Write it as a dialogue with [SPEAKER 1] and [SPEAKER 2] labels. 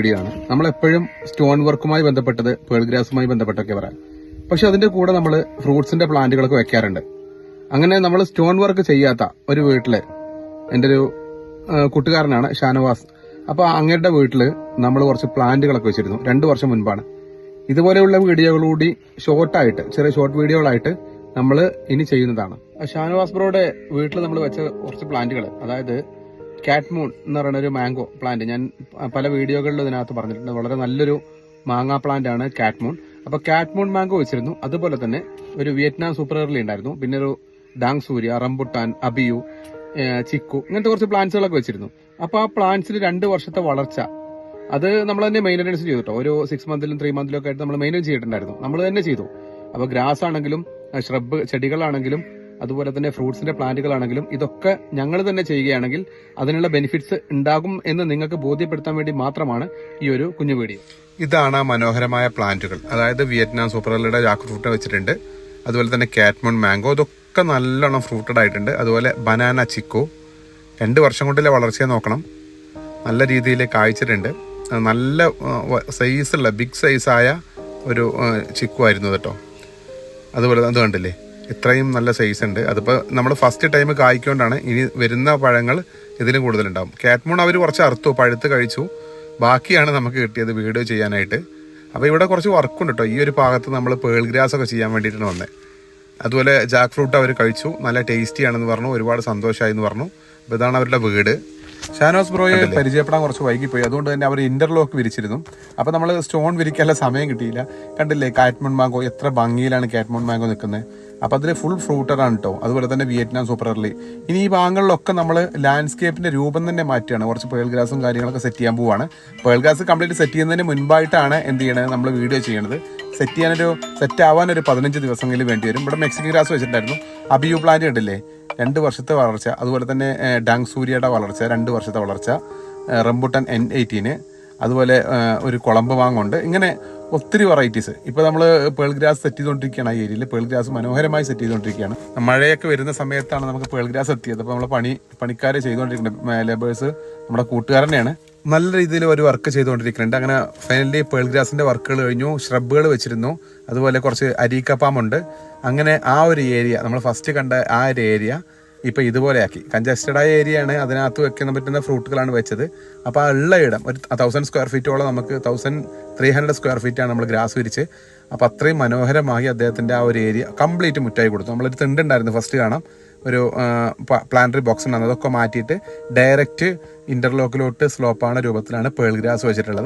[SPEAKER 1] വീഡിയോയാണ് നമ്മൾ എപ്പോഴും സ്റ്റോൺ വർക്കുമായി ബന്ധപ്പെട്ടത് പേൾ ഗ്രാസുമായി ബന്ധപ്പെട്ടൊക്കെ പറയാം. പക്ഷെ അതിന്റെ കൂടെ നമ്മൾ ഫ്രൂട്ട്സിന്റെ പ്ലാന്റുകളൊക്കെ വെക്കാറുണ്ട്. അങ്ങനെ നമ്മൾ സ്റ്റോൺ വർക്ക് ചെയ്യാത്ത ഒരു വീട്ടിൽ എന്റെ ഒരു കൂട്ടുകാരനാണ് ഷാനവാസ്. അപ്പൊ അങ്ങയുടെ വീട്ടിൽ നമ്മൾ കുറച്ച് പ്ലാന്റുകളൊക്കെ വെച്ചിരുന്നു രണ്ടു വർഷം മുൻപാണ്. ഇതുപോലെയുള്ള വീഡിയോകളൂടി ഷോർട്ടായിട്ട് ചെറിയ ഷോർട്ട് വീഡിയോകളായിട്ട് നമ്മൾ ഇനി ചെയ്യുന്നതാണ്. ഷാനവാസ് ബ്രോയുടെ വീട്ടിൽ നമ്മൾ വെച്ച കുറച്ച് പ്ലാന്റുകൾ അതായത് കാറ്റ്മൂൺ എന്ന് പറയുന്ന ഒരു മാംഗോ പ്ലാന്റ് ഞാൻ പല വീഡിയോകളിലും ഇതിനകത്ത് പറഞ്ഞിട്ടുണ്ട്. വളരെ നല്ലൊരു മാങ്ങാ പ്ലാന്റ് ആണ് കാറ്റ്മൂൺ അപ്പൊ കാറ്റ്മൂൺ മാംഗോ വെച്ചിരുന്നു. അതുപോലെ തന്നെ ഒരു വിയറ്റ്നാം സൂപ്പർ എർലി ഉണ്ടായിരുന്നു. പിന്നെ ഒരു Dang Surya rambutan abiu chikoo ഇങ്ങനത്തെ കുറച്ച് പ്ലാന്റ്സുകളൊക്കെ വെച്ചിരുന്നു. അപ്പൊ ആ പ്ലാന്റ്സിൽ രണ്ട് വർഷത്തെ വളർച്ച. അത് നമ്മൾ തന്നെ മെയിന്റനൻസ് ചെയ്തു കേട്ടോ ഒരു സിക്സ് മന്തിലും ത്രീ മന്തിലും ഒക്കെ ആയിട്ട് നമ്മൾ മെയിന്റെയിൻ ചെയ്തിട്ടുണ്ടായിരുന്നു. നമ്മൾ തന്നെ ചെയ്തു. അപ്പോൾ ഗ്രാസ് ആണെങ്കിലും ഷ്രബ് ചെടികളാണെങ്കിലും അതുപോലെ തന്നെ ഫ്രൂട്ട്സിന്റെ പ്ലാന്റുകളാണെങ്കിലും ഇതൊക്കെ ഞങ്ങൾ തന്നെ ചെയ്യുകയാണെങ്കിൽ അതിനുള്ള ബെനിഫിറ്റ്സ് ഉണ്ടാകും എന്ന് നിങ്ങൾക്ക് ബോധ്യപ്പെടുത്താൻ വേണ്ടി മാത്രമാണ് ഈ ഒരു കുഞ്ഞു വീഡിയോ.
[SPEAKER 2] ഇതാണ് മനോഹരമായ പ്ലാന്റുകൾ. അതായത് വിയറ്റ്നാം സൂപ്പർലിയുടെ ജാക്ക് ഫ്രൂട്ട് വെച്ചിട്ടുണ്ട്. അതുപോലെ തന്നെ കാറ്റ്മൺ മാംഗോ. ഇതൊക്കെ നല്ലോണം ഫ്രൂട്ടഡ് ആയിട്ടുണ്ട്. അതുപോലെ ബനാന ചിക്കോ. രണ്ട് വർഷം കൊണ്ടിലെ വളർച്ചയെ നോക്കണം. നല്ല രീതിയിൽ കായ്ച്ചിട്ടുണ്ട്. നല്ല സൈസുള്ള ബിഗ് സൈസായ ഒരു ചിക്കു ആയിരുന്നു കേട്ടോ അതുപോലെ അത് കണ്ടില്ലേ? ഇത്രയും നല്ല സൈസ് ഉണ്ട്. അതിപ്പോൾ നമ്മൾ ഫസ്റ്റ് ടൈം കായ്ക്കൊണ്ടാണ് ഇനി വരുന്ന പഴങ്ങൾ ഇതിലും കൂടുതലുണ്ടാവും. കാറ്റ്മൂൺ അവർ കുറച്ച് അറുത്തു പഴുത്ത് കഴിച്ചു. ബാക്കിയാണ് നമുക്ക് കിട്ടിയത് വീഡിയോ ചെയ്യാനായിട്ട്. അപ്പോൾ ഇവിടെ കുറച്ച് വർക്കുണ്ട് കേട്ടോ ഈ ഒരു ഭാഗത്ത് നമ്മൾ പേൾ ഗ്രാസ് ഒക്കെ ചെയ്യാൻ വേണ്ടിയിട്ടാണ് വന്നത് അതുപോലെ ജാക്ക് ഫ്രൂട്ട് അവർ കഴിച്ചു. നല്ല ടേസ്റ്റി ആണെന്ന് പറഞ്ഞു. ഒരുപാട് സന്തോഷമായി എന്ന് പറഞ്ഞു. അപ്പോൾ ഇതാണ് അവരുടെ വീട്.
[SPEAKER 1] ഷാനോസ് ബ്രോയെ പരിചയപ്പെടാൻ കുറച്ച് വൈകിപ്പോയി. അതുകൊണ്ട് തന്നെ അവർ ഇന്റർലോക്ക് വിരിച്ചിരുന്നു. അപ്പോൾ നമ്മൾ സ്റ്റോൺ വിരിക്കാനുള്ള സമയം കിട്ടിയില്ല. കണ്ടില്ലേ? കാറ്റ്മൺ മാങ്കോ എത്ര ഭംഗിയിലാണ് കാറ്റ്മൺ മാങ്കോ നിൽക്കുന്നത് അപ്പൊ അതിൽ ഫുൾ ഫ്രൂട്ടറാണ് കേട്ടോ അതുപോലെ തന്നെ വിയറ്റ്നാം സൂപ്പർ എർലി ഇനി ഈ ഭാഗങ്ങളിലൊക്കെ നമ്മൾ ലാൻഡ്സ്കേപ്പിന്റെ രൂപം തന്നെ മാറ്റുകയാണ്. കുറച്ച് പേൾ ഗ്രാസും കാര്യങ്ങളൊക്കെ സെറ്റ് ചെയ്യാൻ പോവാണ്. പേൾ ഗ്രാസ് കംപ്ലീറ്റ് സെറ്റ് ചെയ്യുന്നതിന് മുൻപായിട്ടാണ് എന്ത് ചെയ്യണത് നമ്മൾ വീഡിയോ ചെയ്യണത്. സെറ്റ് ചെയ്യാനൊരു സെറ്റ് ആവാൻ ഒരു പതിനഞ്ച് ദിവസമെങ്കിലും വേണ്ടി വരും. ഇവിടെ മെക്സിക്കൻ ഗ്രാസ് വെച്ചിട്ടുണ്ടായിരുന്നു. അബിയു പ്ലാന്റ് കണ്ടില്ലേ? രണ്ട് വർഷത്തെ വളർച്ച. അതുപോലെ തന്നെ ഡാങ് സൂര്യയുടെ വളർച്ച. രണ്ട് വർഷത്തെ വളർച്ച. റംബുട്ടാൻ എൻ എയ്റ്റീന് അതുപോലെ ഒരു കുളമ്പ് മാങ്ങുണ്ട്. ഇങ്ങനെ ഒത്തിരി വെറൈറ്റീസ് ഇപ്പോൾ നമ്മൾ പേൾ ഗ്രാസ് സെറ്റ് ചെയ്തുകൊണ്ടിരിക്കുകയാണ് ഈ ഏരിയയിൽ പേൾ ഗ്രാസ് മനോഹരമായി സെറ്റ് ചെയ്തുകൊണ്ടിരിക്കുകയാണ് മഴയൊക്കെ വരുന്ന സമയത്താണ് നമുക്ക് പേൾ ഗ്രാസ് എത്തിയത് അപ്പോൾ നമ്മൾ പണി പണിക്കാരെ ചെയ്തുകൊണ്ടിരിക്കുന്നത് ലേബേഴ്സ് നമ്മുടെ കൂട്ടുകാരനെയാണ്.
[SPEAKER 2] നല്ല രീതിയിൽ ഒരു വർക്ക് ചെയ്തുകൊണ്ടിരിക്കുന്നുണ്ട് അങ്ങനെ ഫൈനലി പേൾ ഗ്രാസിന്റെ വർക്കുകൾ കഴിഞ്ഞു. ഷ്രബുകൾ വെച്ചിരുന്നു. അതുപോലെ കുറച്ച് അരീക്കപ്പാമുണ്ട് അങ്ങനെ ആ ഒരു ഏരിയ നമ്മൾ ഫസ്റ്റ് കണ്ട ആ ഒരു ഏരിയ ഇപ്പൊ ഇതുപോലെയാക്കി. കഞ്ചസ്റ്റഡ് ആയ ഏരിയ ആണ് അതിനകത്ത് വെക്കാൻ പറ്റുന്ന ഫ്രൂട്ടുകളാണ് വെച്ചത്. അപ്പോൾ ആ ഉള്ള ഇടം ഒരു തൗസൻഡ് സ്ക്വയർ ഫീറ്റോളം നമുക്ക് തൗസൻഡ് ത്രീ ഹൺഡ്രഡ് സ്ക്വയർ ഫീറ്റാണ് നമ്മൾ ഗ്രാസ് വിരിച്ച്. അപ്പോൾ അത്രയും മനോഹരമായി അദ്ദേഹത്തിന്റെ ആ ഒരു ഏരിയ കംപ്ലീറ്റ് മുറ്റായി കൊടുത്തു. നമ്മളൊരു തിണ്ടുണ്ടായിരുന്നു ഫസ്റ്റ് കാണാം. ഒരു പ്ലാന്ററി ബോക്സ് ഉണ്ടായിരുന്നു. അതൊക്കെ മാറ്റിയിട്ട് ഡയറക്റ്റ് ഇന്റർലോക്കിലോട്ട് സ്ലോപ്പാണ് രൂപത്തിലാണ് പേൾ ഗ്രാസ് വെച്ചിട്ടുള്ളത്.